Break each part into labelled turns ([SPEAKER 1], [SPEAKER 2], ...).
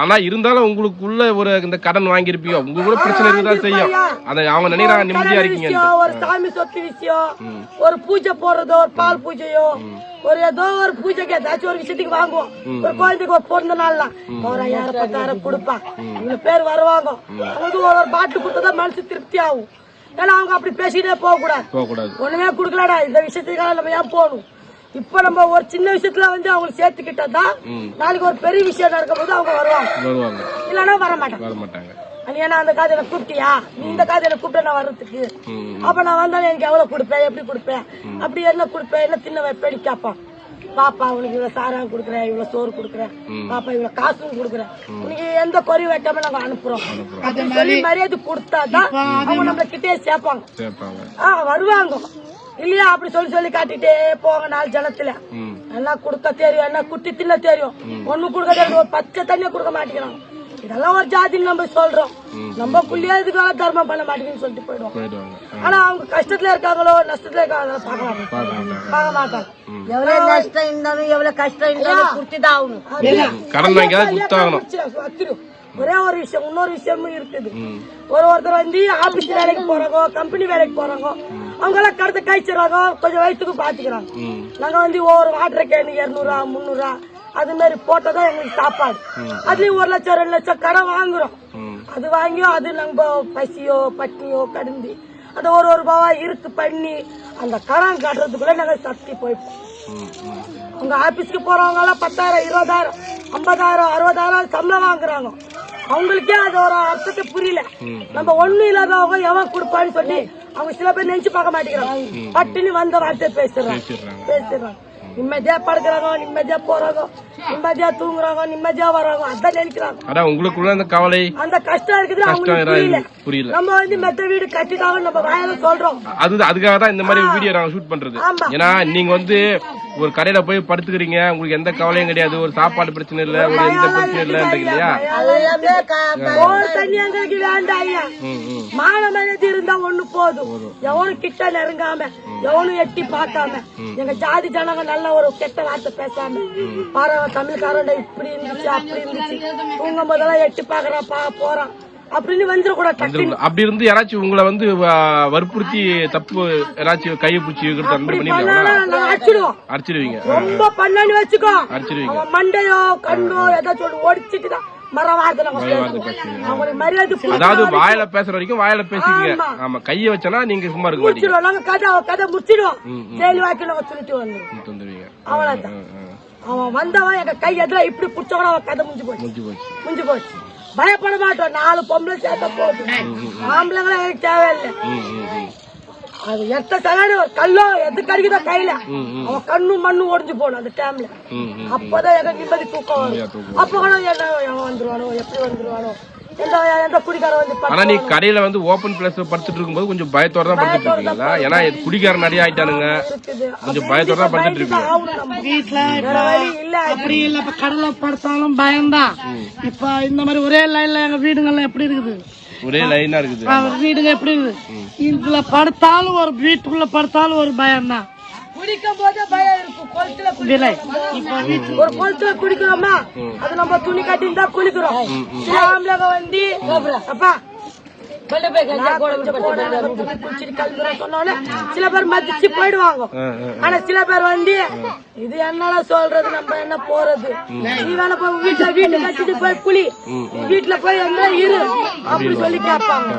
[SPEAKER 1] ஆனா இருந்தாலும் உங்களுக்குள்ள ஒரு இந்த கடன் வாங்கியிருப்பீங்க உங்களுக்கு கூட பிரச்சனை இருக்குதான் செய்யும். அதை அவங்க நினைக்கிறாங்க நிம்மதியா இருக்கீங்க
[SPEAKER 2] ஒரு சாமி சொத்து விஷயம் ஒரு பூஜை போடுறதோ ஒரு பால் பூஜையோ ஒரு ஏதோ ஒரு பூஜைக்கு ஏதாச்சும் ஒரு விஷயத்துக்கு வாங்குவோம். ஒரு குழந்தைக்கு ஒரு பிறந்த நாள்லாம் ஒரு ஐயாயிரம் பத்தாயிரம் கொடுப்பான் இவ்வளவு பேர் வருவாங்க. அவங்களுக்கு ஒரு ஒரு பாட்டு கொடுத்தா மனசு திருப்தி ஆகும். ஏன்னா அவங்க அப்படி பேசிட்டே போக கூடாது
[SPEAKER 1] போக கூடாது
[SPEAKER 2] ஒண்ணுமே குடுக்கலடா இந்த விஷயத்துக்காக நம்ம ஏன் போகணும்? இப்ப நம்ம ஒரு சின்ன விஷயத்துல வந்து அவங்களுக்கு சேர்த்துக்கிட்டா தான் நாளைக்கு ஒரு பெரிய விஷயம் நடக்கும்போது அவங்க வருவாங்க. இல்லைன்னா வர மாட்டாங்க ஏன்னா அந்த காது கூப்பிட்டியா? நீ இந்த காது கூப்பிட்ட நான் வர்றதுக்கு. அப்ப நான் வந்தாலும் எனக்கு எவ்வளவு கொடுப்பேன்? எப்படி கொடுப்பேன்? அப்படி என்ன கொடுப்பேன்? என்ன தின்ன வைப்பேன்? கேட்பான். பாப்பா உனக்கு இவ்வளவு சாராயம் கொடுக்குறேன் இவ்வளவு சோறு கொடுக்குறேன். பாப்பா இவ்வளவு காசும் கொடுக்குறேன். உனக்கு எந்த குறை வைக்காம நாங்க அனுப்புறோம். அப்படி சொல்லி மரியாதை கொடுத்தாதான் அவங்க நம்மள கிட்டே சேர்ப்பாங்க.
[SPEAKER 1] சேர்ப்பாங்க.
[SPEAKER 2] ஆ வருவாங்க. இல்லையா? அப்படி சொல்லி சொல்லி காட்டிட்டே போவாங்க நாலு ஜனத்துல. என்ன கொடுக்க தெரியும் என்ன குட்டி தின்ன தெரியும். ஒண்ணு கொடுக்க தெரியும் ஒரு பச்சை தண்ணிய கொடுக்க மாட்டேங்கிறாங்க. இதெல்லாம் ஒரு ஜாதின்னு நம்ம சொல்றோம். நம்ம புள்ளியா இதுக்காக தர்மம் பண்ண மாட்டேங்குன்னு சொல்லிட்டு போயிடுவோம்.
[SPEAKER 1] போயிடுவாங்க.
[SPEAKER 2] ஆனா அவங்க கஷ்டத்துல இருக்காங்களோ நஷ்டத்துல இருக்காங்களோ பார்க்க மாட்டாங்க.
[SPEAKER 1] பார்க்க மாட்டாங்க.
[SPEAKER 3] எவ்வளவு நஷ்டம் இருந்தாலும் எவ்வளவு கஷ்டம் இருந்தாலும் குடுத்துதான் ஆகணும்.
[SPEAKER 2] ஒரே ஒரு விஷயம் இன்னொரு விஷயமும் இருக்குது. ஒரு ஒருத்தர் வந்து ஆபீஸ் வேலைக்கு போறாங்க கம்பெனி வேலைக்கு போறாங்க அவங்க எல்லாம் கடத்த கழிச்சிடறாங்க கொஞ்சம் வயிற்றுக்கு பாத்துக்கிறாங்க. நாங்க வந்து ஒவ்வொரு வாட்டர் கேனு இருநூறுவா முந்நூறுவா. அது மாதிரி போட்டதான் எங்களுக்கு சாப்பாடு. அதுலயும் ஒரு லட்சம் ரெண்டு லட்சம் கடன் வாங்குறோம். அது வாங்கியும் அது நம்ம பசியோ பட்னியோ கடந்து அதை ஒரு ஒரு ரூபாவா இருக்கு பண்ணி அந்த கடன் கட்டுறதுக்குள்ள நாங்க சக்தி போய்ப்போம்
[SPEAKER 1] ம் ம்.
[SPEAKER 2] அவங்க ஆபீஸ்க்கு போறவங்க எல்லாம் பத்தாயிரம் இருபதாயிரம் ஐம்பதாயிரம் அறுபதாயிரம் சம்பளம் வாங்குறாங்க. அவங்களுக்கே அது ஒரு அர்த்தத்தை புரியல. நம்ம ஒண்ணு இல்லாதவங்க எவன் கொடுப்பான்னு சொல்லி அவங்க சில பேர் நினைச்சு பார்க்க மாட்டேங்கிறாங்க. பட்டுன்னு வந்த வார்த்தை பேசுறாங்க.
[SPEAKER 1] பேசிடுறாங்க.
[SPEAKER 2] பேசுறாங்க நிம்மதியா படுக்கிறாங்க நிம்மதியா போறாங்க நிம்மதியா தூங்குறாங்க நிம்மதியா வராங்க அதான் நினைக்கிறாங்க.
[SPEAKER 1] அதான் உங்களுக்குள்ள அந்த கவலை
[SPEAKER 2] அந்த கஷ்டம் இருக்குது அவங்களுக்கு புரியல.
[SPEAKER 1] புரியல.
[SPEAKER 2] நம்ம வந்து மெத்த வீடு கட்டிட்டாங்க நம்ம வாயில சொல்றோம்.
[SPEAKER 1] அது அதுக்காக தான் இந்த மாதிரி வீடியோ நாங்க ஷூட் பண்றது. ஏன்னா நீங்க வந்து ஒரு கடையில போய் படுத்துக்கிறீங்க உங்களுக்கு எந்த கவலையும் கிடையாது ஒரு சாப்பாடு பிரச்சனை இல்ல ஒரு எந்த பிரச்சனையும் இல்லன்றீங்க இல்லையா?
[SPEAKER 2] தண்ணி வேண்டாம் ஐயா இருந்தா ஒண்ணு போதும். எவனும் கிட்ட நெருங்காம எவனும் எட்டி பார்க்காம எங்க ஜாதி ஜனங்க நல்ல ஒரு கெட்ட வார்த்தை பேசாம பாரு தமிழ்காரன் இப்படி இருந்துச்சு அப்படி இருந்துச்சு. தூங்கும் போதெல்லாம் எட்டி பாக்குறான் பா போறான். அப்படின்னு வந்துடக்கூடாது.
[SPEAKER 1] அப்படி இருந்து யாராச்சும் உங்களை வந்து வற்புறுத்தி தப்பு யாராச்சும் கையை பிடிச்சி இழுக்கிறது அந்த
[SPEAKER 2] நாங்க அடிச்சிடுவோம்.
[SPEAKER 1] அடிச்சிடுவீங்க.
[SPEAKER 2] ரொம்ப பண்ணான்னு வச்சுக்கோ.
[SPEAKER 1] அடிச்சிடுவீங்க.
[SPEAKER 2] மண்டையோ கண்ணோ ஏதாச்சும் ஒடிச்சிட்டு தான்
[SPEAKER 1] அதாவது வாயில பேசுற வரைக்கும் வாயில பேசிக்கீங்க. ஆமா. கையை வச்சனா நீங்க சும்மா இருக்க
[SPEAKER 2] முடிச்சிடுவோம். நாங்க கதை கதை முடிச்சிடுவோம். ஜெயில் வாக்கி நாங்க சொல்லிட்டு வந்துடுவோம்.
[SPEAKER 1] தந்துடுவீங்க
[SPEAKER 2] அவ்வளவுதான். அவன் வந்தவன் எங்க கை எதிர இப்படி புடிச்சவன அவன் கதை முடிஞ்சு போச்சு.
[SPEAKER 1] முடிஞ்சு போச்சு.
[SPEAKER 2] முடிஞ்சு போச்சு. பயப்பட மாட்டோம் நாலு பொம்பளை சேர்த்த போகுது ஆம்பளைங்களும் எனக்கு தேவையில்லை. அது எத்த சலாடி ஒரு கல்லோ எது கடிக்குதோ கையில. அவன் கண்ணும் மண்ணும் ஒடிஞ்சு போகணும் அந்த டைம்ல. அப்பதான் எங்க நிம்மதி தூக்கம் வரும். அப்ப கூட என்ன வந்துருவானோ எப்படி வந்துருவானோ.
[SPEAKER 1] ஆனா நீ கடையில வந்து ஓபன் பிளேஸ் படுத்துட்டு இருக்கும்போது கொஞ்சம் பயத்தோட தான் படுத்துட்டு இருக்கீங்களா? ஏன்னா இது குடிக்கார நிறைய ஆயிட்டானுங்க. கொஞ்சம் பயத்தோட தான் படுத்துட்டு இருக்கீங்க.
[SPEAKER 4] வீட்டுல அப்படி இல்ல இப்ப கடலை படுத்தாலும் பயம்தான் இப்ப இந்த மாதிரி ஒரே லைன்ல எங்க வீடுங்கள்லாம் எப்படி இருக்குது?
[SPEAKER 1] ஒரே லைனா இருக்குது.
[SPEAKER 4] அவர் வீடுங்க எப்படி இருக்குது? இதுல படுத்தாலும் ஒரு வீட்டுக்குள்ள படுத்தாலும் ஒரு பயம்தான்.
[SPEAKER 2] குடிக்கும் போதே பயம் இருக்கும். கொளத்துல ஒரு கொளத்துல குடிக்கிறோமா? அது நம்ம துணி கட்டின்னு தான் குளிக்கிறோம் சில ஆம்பளைங்க வந்து அப்பா. சில பேர் மதிச்சு போயிடுவாங்க. ஆனா சில பேர் வந்து இது என்னடா சொல்றது நம்ம என்ன போறது? நீ வேணா போய் வீட்டுல வீட்டு கட்டிட்டு போய் குளி. வீட்டுல போய் என்ன இரு. அப்படி சொல்லி கேட்பாங்க.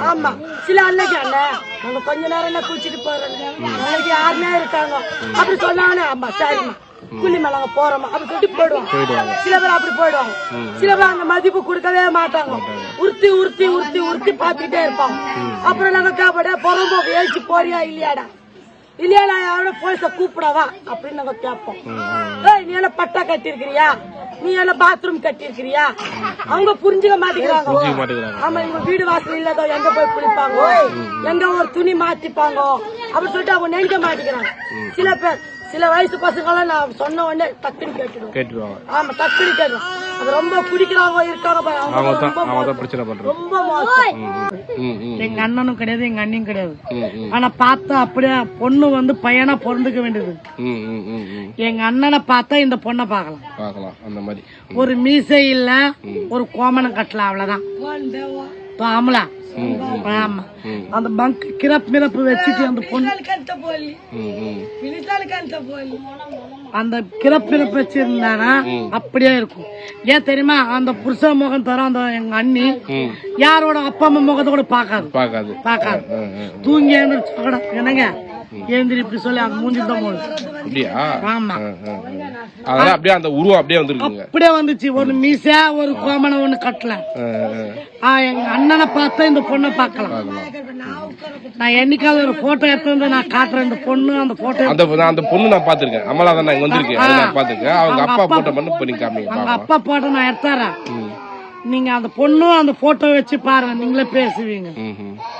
[SPEAKER 2] ஆமா. சில அன்னைக்கு அண்ணன் நாங்க கொஞ்ச நேரம் என்ன குளிச்சிட்டு போறோம் நாளைக்கு யாருமே இருக்காங்க. அப்படி சொன்னாங்கன்னா ஆமா சரிம்மா. குளிமா நாங்க போறோமா அப்படி சொல்லிட்டு போயிடுவாங்க. சில பேர் அப்படி போயிடுவாங்க. சில பேர் அந்த மதிப்பு கொடுக்கவே மாட்டாங்க. உருத்தி உருத்தி உருத்தி உருத்தி பாத்துக்கிட்டே இருப்பாங்க. அப்புறம் நாங்க கேப்படா புறம்போக்கு ஏழ்ச்சி போறியா இல்லையாடா? இல்லையாடா யாரோட போலீஸ கூப்பிடவா அப்படின்னு நாங்க கேட்போம். ஏய் நீ என்ன பட்டா கட்டிருக்கிறியா நீ என்ன பாத்ரூம் கட்டிருக்கிறியா அவங்க புரிஞ்சுக்க மாட்டேங்கிறாங்க. ஆமா இவங்க வீடு வாசல் இல்லாத எங்க போய் குளிப்பாங்க? எங்க ஒரு துணி மாத்திப்பாங்க? அப்படி சொல்லிட்டு அவங்க நினைக்க மாட்டேங்கிறாங்க சில பேர் சில வயசு பசங்களாம் நான் சொன்ன உடனே டக்குன்னு கேட்டுடுவோம்
[SPEAKER 1] கேட்டுருவாங்க
[SPEAKER 2] ஆமா டக்குனு கேட்டுரும் அது ரொம்ப குடிக்கிறவங்க இருக்காங்க அவங்க
[SPEAKER 1] தான். பிரச்சனை பண்றது
[SPEAKER 2] ரொம்ப மோசம்.
[SPEAKER 1] ம் ம்
[SPEAKER 4] எங்க அண்ணனும் கிடையாது எங்க அண்ணியும் கிடையாது. ஆனா பார்த்தா அப்படியே பொண்ணு வந்து பையனா பிறந்துக்க வேண்டியது. எங்க அண்ணனை பார்த்தா இந்த பொண்ணை பார்க்கலாம்.
[SPEAKER 1] பார்க்கலாம் அந்த மாதிரி.
[SPEAKER 4] ஒரு மீசை இல்ல ஒரு கோமணம் கட்டலாம் அவ்வளவுதான். ஆமலா ஆமா. அந்த பங்க் கிரப் மிரப்பு வச்சுட்டு அந்த பொண்ணு அந்த கிரப் மிரப்பு வச்சிருந்தானா அப்படியே இருக்கும். ஏன் தெரியுமா? அந்த புருஷ முகம் தரும் அந்த எங்க அண்ணி யாரோட அப்பா அம்மா முகத்தை கூட பார்க்காது.
[SPEAKER 1] பார்க்காது.
[SPEAKER 4] பார்க்காது.
[SPEAKER 1] ம் ம்
[SPEAKER 4] தூங்கி என்னங்க? இப்படி சொல்லி அந்த மூஞ்சி தான் போகுது
[SPEAKER 1] அப்படியா?
[SPEAKER 4] ஆமா.
[SPEAKER 1] அதெல்லாம் அப்படியே அந்த உருவம் அப்படியே வந்திருக்குங்க.
[SPEAKER 4] அப்படியே வந்துச்சு. ஒரு மீசை ஒரு கோமணம் ஒண்ணு கட்டல. எங்க அண்ணனை பார்த்தா இந்த பொண்ணை பார்க்கலாம். நான் என்னைக்காவது ஒரு போட்டோ எடுத்து நான் காட்டுறேன். இந்த பொண்ணு அந்த போட்டோ
[SPEAKER 1] அந்த அந்த பொண்ணு நான் பாத்திருக்கேன் அமலா தான் நான் இங்க வந்திருக்கேன். நான் பாத்திருக்கேன் அவங்க அப்பா போட்ட மட்டும் பண்ணி காமிங்க.
[SPEAKER 4] அப்பா போட்டோ நான் எடுத்தாரேன் நீங்க அந்த பொண்ணு அந்த போட்டோ வச்சு பாருங்க. நீங்களே பேசுவீங்க.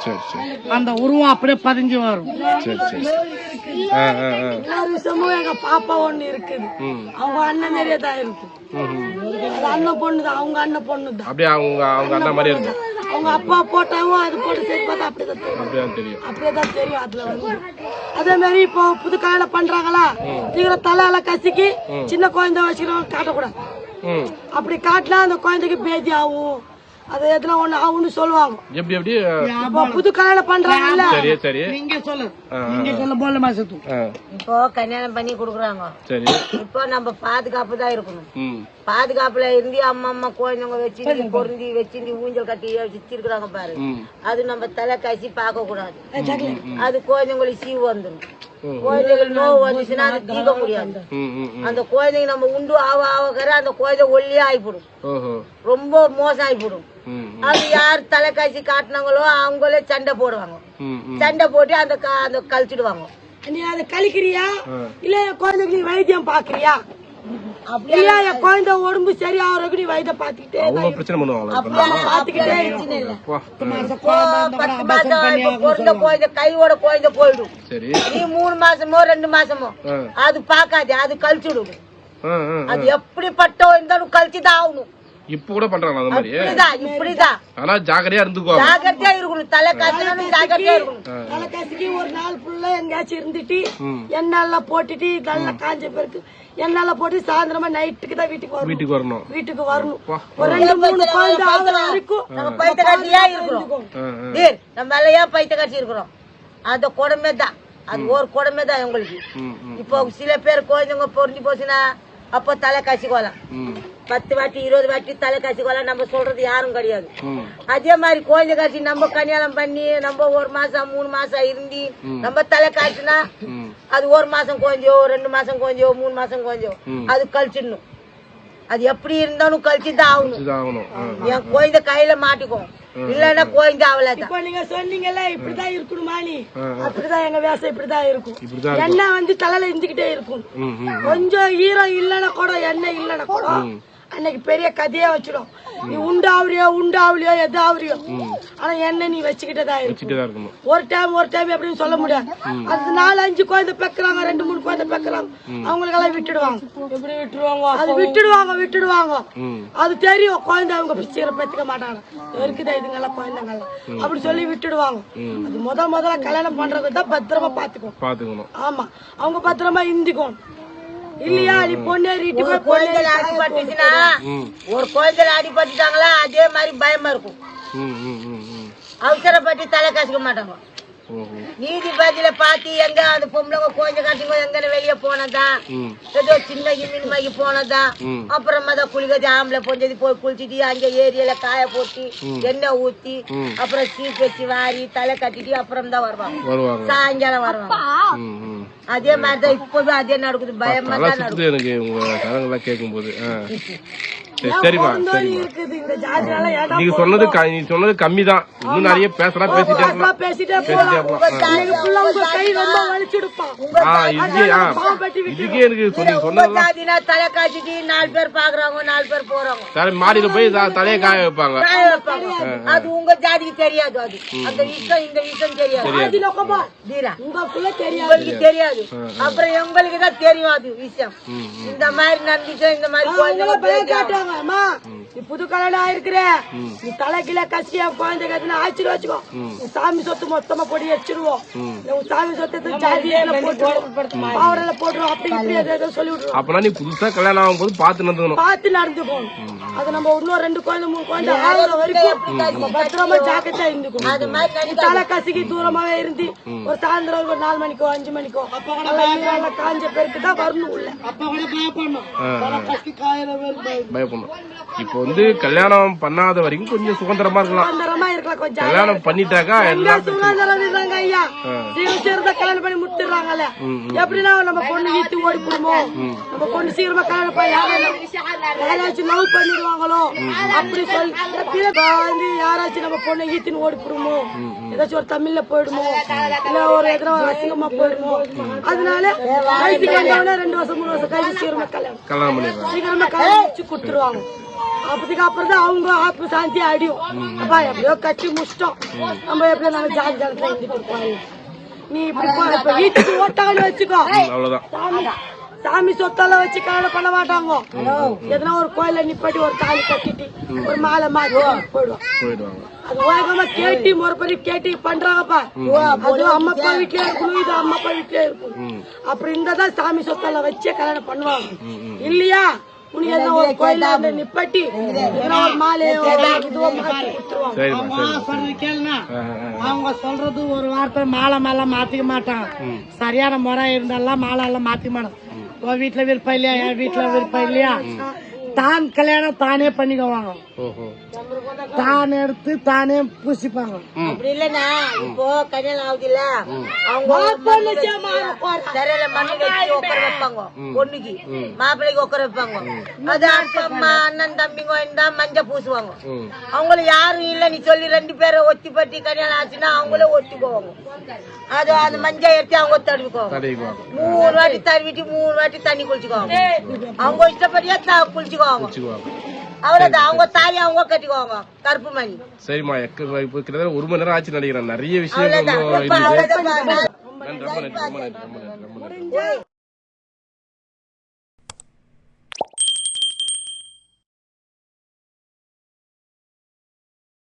[SPEAKER 1] சரி சரி.
[SPEAKER 4] அந்த உருவம் அப்படியே பதிஞ்சு வரும்.
[SPEAKER 1] சரி சரி ஆ ஆ ஆ.
[SPEAKER 2] எல்லா விஷயமும் எங்க பாப்பா ஒண்ணு இருக்குது. அவங்க அண்ணன் மாதிரியே தான் இருக்கு. அண்ணன் பொண்ணு தான் அவங்க அண்ணன் பொண்ணு தான்
[SPEAKER 1] அப்படியே அவங்க அவங்க அண்ணா மாதிரியே இருக்கும்
[SPEAKER 2] அவங்க அப்பா போட்டாவும் அது போட்டு சரி பார்த்தா
[SPEAKER 1] அப்படியே தான் தெரியும்.
[SPEAKER 2] அப்படியே தான் தெரியும் அதுல வந்து. அதே மாதிரி இப்போ புது கல்யாணம் பண்றாங்களா? சீக்கிரம் தலையெல்லாம் கசிக்கி சின்ன குழந்தை வச்சுக்கிறவங்க காட்டக்கூடாது. அப்படி காட்டினா அந்த குழந்தைக்கு பேதி ஆகும் அது எதுனா ஒண்ணு ஆகும்னு சொல்லுவாங்க.
[SPEAKER 1] எப்படி எப்படி?
[SPEAKER 2] இப்போ புது கல்யாணம் பண்றாங்கல்ல.
[SPEAKER 1] சரி சரி.
[SPEAKER 4] நீங்க சொல்லு. நீங்க சொல்ல போல மாசத்து.
[SPEAKER 3] இப்போ கல்யாணம் பண்ணி கொடுக்குறாங்க.
[SPEAKER 1] சரி.
[SPEAKER 3] இப்போ நம்ம பாதுகாப்பு தான் இருக்கணும்.
[SPEAKER 1] ம்.
[SPEAKER 3] பாதுகாப்புல இருந்து அம்மா அம்மா குழந்தைங்க வச்சு பொருந்தி வச்சு ஊஞ்சல் கட்டி வச்சிருக்கிறாங்க பாரு.
[SPEAKER 1] ம்.
[SPEAKER 3] அது நம்ம தலை கசி பார்க்க கூடாது அது குழந்தைங்களுக்கு சீவு வந்துடும். குழந்தைகள் நோவு வந்துச்சுன்னா அது தீர்க்க முடியாது. அந்த குழந்தைங்க நம்ம உண்டு ஆவ ஆவக்கிற அந்த குழந்தை ஒல்லியா ஆயிப்படும்
[SPEAKER 1] ஓஹோ.
[SPEAKER 3] ரொம்ப மோசம் ஆயிப்படும்
[SPEAKER 1] ம்.
[SPEAKER 3] அது யார் தலை கசி காட்டினாங்களோ அவங்களே சண்டை போடுவாங்க. சண்டை போட்டு அந்த க- அந்த கழிச்சிடுவாங்க.
[SPEAKER 2] நீ அதை கழிக்கிறியா. இல்ல நீ வைத்தியம் பாக்குறியா? இல்ல என் குழந்தை உடம்பு நீ வைத்தியம் பாத்துக்கிட்டே
[SPEAKER 1] அவ்வளோ பிரச்சனை பண்ணுவாங்களா? இப்ப
[SPEAKER 2] பாத்துக்கிட்டே
[SPEAKER 3] குழந்தை கையோட குழந்தை போயிடும்.
[SPEAKER 1] சரி.
[SPEAKER 3] நீ மூணு மாசமோ ரெண்டு மாசமோ அது பார்க்காது அது கழிச்சுடும் அது எப்படிப்பட்ட இருந்தாலும் கழிச்சுதான் ஆகணும்.
[SPEAKER 1] இப்ப கூட பண்றாங்களா அந்த மாதிரி.
[SPEAKER 3] இப்படிதான் இப்படிதான்.
[SPEAKER 1] ஆனா ஜாக்கிரதையா இருந்துக்கோ
[SPEAKER 3] ஜாக்கிரதையா இருக்கணும். தலை காய்ச்சலும் ஜாக்கிரதையா இருக்கணும்.
[SPEAKER 2] தலை கசிக்கி ஒரு நாள் ஃபுல்லா எங்கேயாச்சும் இருந்துட்டு. எண்ணெல்லாம் போட்டுட்டு நல்லா காஞ்ச பிறகு எண்ணெல்லாம் போட்டு சாயந்தரமா நைட்டுக்கு தான் வீட்டுக்கு வரணும்.
[SPEAKER 1] வீட்டுக்கு வரணும்.
[SPEAKER 2] வீட்டுக்கு வரணும். ஒரு ரெண்டு மூணு குழந்தை ஆகுற வரைக்கும்
[SPEAKER 3] நம்ம பைத்த காட்சியா இருக்கிறோம் நம்ம ஏன் பைத்த காட்சி இருக்கிறோம் அந்த குடமே தான். அது ஒரு குடமே தான்
[SPEAKER 1] ம்
[SPEAKER 3] இப்போ சில பேர் குழந்தைங்க பொறிஞ்சு போச்சுன்னா அப்போ தலை கசிக்கோலாம் பத்து வாட்டி இருபது வாட்டி தலை கசிக்கோலாம் நம்ம சொல்றது யாரும் கிடையாது. அதே மாதிரி குழந்தை காட்சி நம்ம கல்யாணம் பண்ணி நம்ம ஒரு மாசம் மூணு மாசம் இருந்து நம்ம தலை காய்ச்சினா அது ஒரு மாசம் கொஞ்சோ ரெண்டு மாசம் கொஞ்சோ மூணு மாசம் கொஞ்சோ அது கழிச்சிடணும். அது எப்படி இருந்தாலும் கழிச்சு தான் ஆகணும். என் குழந்தை கையில மாட்டிக்கும். இல்லன்னா குழந்தை அவ்வளவுதான்.
[SPEAKER 2] இப்போ நீங்க சொன்னீங்கல்ல இப்படிதான் இருக்கணுமா நீ அப்படிதான் எங்க வேஷம் இப்படிதான் இருக்கும். எண்ணெய் வந்து தலையில இருந்துகிட்டே இருக்கும். கொஞ்சம் ஈரம் இல்லைன்னா கூட எண்ணெய் இல்லைன்னா கூட அன்னைக்கு பெரிய கதையே வச்சிடும். நீ உண்டாவறியோ உண்டாவலியோ எது ஆவறியோ ஆனா எண்ணெய் நீ வச்சுக்கிட்டே தான் இருக்கும் ஒரு டைம் ஒரு டைம் எப்படின்னு சொல்ல முடியாது. அது நாலு அஞ்சு குழந்தை பெக்குறாங்க ரெண்டு மூணு குழந்தை பெக்குறாங்க. அவங்களுக்கெல்லாம் விட்டுடுவாங்க.
[SPEAKER 4] எப்படி விட்டுருவாங்க?
[SPEAKER 2] அது விட்டுடுவாங்க விட்டுடுவாங்க. அது தெரியும். குழந்தை அவங்க சீக்கிரம் பெத்துக்க மாட்டாங்க. இருக்குதா இதுங்கெல்லாம் குழந்தைங்கெல்லாம் அப்படி சொல்லி விட்டுடுவாங்க. அது முத முதல்ல கல்யாணம் பண்றது தான் பத்திரமா பாத்துக்கோ
[SPEAKER 1] பாத்துக்கணும்
[SPEAKER 2] ஆமா. அவங்க பத்திரமா இந்திக்கும் இல்லையா? நீ பொண்ணேறிட்டு போய்
[SPEAKER 3] குழந்தைல அடிபட்டுச்சுன்னா ஒரு குழந்தைல அடிபட்டுட்டாங்களா அதே மாதிரி பயமா இருக்கும். அவசரப்பட்டு தலை கசிக்க மாட்டாங்க. நீதிபதியில பாத்து எங்க அந்த பொம்பளைங்க குழந்தை காட்டுங்க எங்க வெளியே போனதா? ஏதோ சின்ன மின்மாகி போனதா. அப்புறமா தான் குளிக்கது ஆம்பளை பொஞ்சது போய் குளிச்சுட்டு அங்க ஏரியில காய போட்டு எண்ணெய் ஊத்தி அப்புறம் சீப் வச்சு வாரி தலை கட்டிட்டு அப்புறம் தான் வருவாங்க.
[SPEAKER 1] வருவாங்க.
[SPEAKER 3] சாயங்காலம் வருவாங்க. அதே மாதிரிதான் இப்போதும் அதே நடக்குது. பயமா தான்
[SPEAKER 1] எனக்கு உங்க கதங்கள்லாம் கேட்கும்போது ஆ சரி, சரிம்மா
[SPEAKER 2] பிறந்தோனி
[SPEAKER 1] சரிம்மா
[SPEAKER 2] இருக்குது? இந்த ஜாதியால ஏன்டா
[SPEAKER 1] நீங்க சொன்னது க- நீ சொன்னது கம்மி தான் இன்னும் நிறைய பேசலாம் பேசிட்டே இதுக்கே எனக்கு சொன்னதெல்லாம்
[SPEAKER 3] ஜாதினா தலை காய்ச்சிட்டு நாலு பேர் பாக்குறாங்க நாலு பேர் போறாங்க
[SPEAKER 1] தலை மாடியில போய் தலையை காய வைப்பாங்க.
[SPEAKER 3] அது உங்க ஜாதிக்கு தெரியாது அது. அந்த விஷயம் இந்த விஷயம் தெரியாது.
[SPEAKER 2] தெரியாது.
[SPEAKER 3] அப்புறம் எங்களுக்கு தான் தெரியும் அது விஷயம் இந்த மாதிரி நடந்துச்சு இந்த மாதிரி
[SPEAKER 2] அவங்கள
[SPEAKER 3] குழந்தைங்க
[SPEAKER 2] பயம் காட்டுவாங்க அம்மா நீ புது கல்யாணம் ஆயிருக்கிற நீ தலை கீழே கசியா குழந்தை ஆச்சிரு வச்சுக்கோ. உன் சாமி சொத்து மொத்தமா கொடி வச்சிருவோம். உன் சாமி சொத்தை ஜாதியில போட்டுருவோம் பாவரில் போட்டுருவோம் அப்படி இப்படி எதோ சொல்லி விட்டுருவோம்
[SPEAKER 1] அப்பனா நீ புதுசா கல்யாணம் ஆகும்போது பார்த்து நடந்துக்கணும்.
[SPEAKER 2] பார்த்து நடந்துக்கணும் அது நம்ம இன்னும் ரெண்டு குழந்தை மூணு குழந்தை ஆகுற வரைக்கும் நம்ம பத்திரமா ஜாக்கிரதா இருந்துக்கணும். நீ தலை கசிக்கு தூரமாவே இருந்து ஒரு சாயந்தரம் ஒரு நாலு மணிக்கோ அஞ்சு மணிக்கோ காஞ்ச பேருக்கு தான் வரணும் உள்ள.
[SPEAKER 4] அப்ப கூட பயப்படணும். பயப்படணும்.
[SPEAKER 1] இப்போ வந்து கல்யாணம் பண்ணாத வரைக்கும் கொஞ்சம் சுதந்திரமா இருக்கலாம். கல்யாணம் பண்ணிட்டாக்கா எல்லாம்
[SPEAKER 2] கல்யாணம் பண்ணி முடிச்சிடுறாங்கல்ல. எப்படின்னா நம்ம பொண்ணு வீட்டு ஓடி நம்ம பொண்ணு சீக்கிரமா கல்யாணம் பண்ணி யாராச்சும் லவ் பண்ணிடுவாங்களோ? அப்படி சொல்லி வந்து யாராச்சும் நம்ம பொண்ணை ஈத்துன்னு ஓடி போடுமோ ஏதாச்சும் ஒரு தமிழ்ல போயிடுமோ? இல்ல ஒரு எதிர அசிங்கமா போயிடுமோ? அதனால வயசுக்கு வந்தவொடனே ரெண்டு வருஷம் மூணு வருஷம் கழிச்சு சீக்கிரமா கல்யாணம். சீக்கிரமா கல்யாணம் வச்சு கொடுத்துருவாங்க. அப்பதுக்கு அப்புறம் தான் அவங்க ஆத்ம சாந்தி அடியும். அப்பா எப்படியோ கட்டி முடிச்சிட்டோம். நம்ம எப்படியோ நாங்க ஜாதி இருக்கோம் நீ இப்படி வீட்டுக்கு ஓட்டாங்கன்னு வச்சுக்கோ.
[SPEAKER 1] அவ்வளவுதான்.
[SPEAKER 2] சாமி சொத்தெல்லாம் வச்சு கல்யாணம் பண்ண மாட்டாங்க. எதனா ஒரு கோயில நிப்பாட்டி ஒரு தாலி கட்டிட்டு ஒரு மாலை மாத்தி போயிடுவோம்
[SPEAKER 1] போயிடுவாங்க.
[SPEAKER 2] அது வேகமா கேட்டி முறைப்படி கேட்டி பண்றாங்கப்பா. அது அம்மா அப்பா வீட்லயே இருக்கணும் இது அம்மா அப்பா வீட்லயே இருக்கணும். அப்படி இருந்தாதான் சாமி சொத்தெல்லாம் வச்சே கல்யாணம் பண்ணுவாங்க. இல்லையா? உனக்கு எதனா ஒரு கோயில இருந்து நிப்பாட்டி எதனா ஒரு மாலையோ இதுவோ மாத்தி கொடுத்துருவாங்க.
[SPEAKER 4] அவங்க சொல்றது ஒரு வார்த்தை மாலை மேல மாத்திக்க மாட்டாங்க சரியான முறை இருந்தாலும் மாலை எல்லாம் மாத்திக்க மாட்டாங்க உன் வீட்டுல விருப்பம் இல்லையா? என் வீட்டுல விருப்பம் இல்லையா? தான் கல்யாணம் தானே பண்ணிக்குவாங்க தான் எடுத்து தானே பூசிப்பாங்க.
[SPEAKER 3] அப்படி இல்லன்னா இப்போ கல்யாணம் ஆகுது இல்ல அவங்க தரையில மண்ணு வச்சு உட்கார வைப்பாங்க பொண்ணுக்கு. மாப்பிள்ளைக்கு உட்கார வைப்பாங்க. அது அக்கம்மா அண்ணன் தம்பிங்க இருந்தா மஞ்சள் பூசுவாங்க. அவங்கள யாரும் இல்ல நீ சொல்லி ரெண்டு பேரை ஒத்தி பட்டி கல்யாணம் ஆச்சுன்னா அவங்களே ஒத்திக்குவாங்க. அது அந்த மஞ்சள் எடுத்து அவங்க தடுவிக்குவாங்க. மூணு வாட்டி தருவிட்டு மூணு வாட்டி தண்ணி குளிச்சுக்குவாங்க. அவங்க இஷ்டப்படியா குளிச்சுக்குவாங்க. அவ்வளவுதான் அவங்க தாலி அவங்க கட்டிக்குவாங்க கருப்பு மணி
[SPEAKER 1] சரிம்மா கிட்டத்தட்ட ஒரு மணி நேரம் ஆச்சு நினைக்கிறேன். நிறைய விஷயம் ரொம்ப நன்றி ரொம்ப நன்றி ரொம்ப நன்றி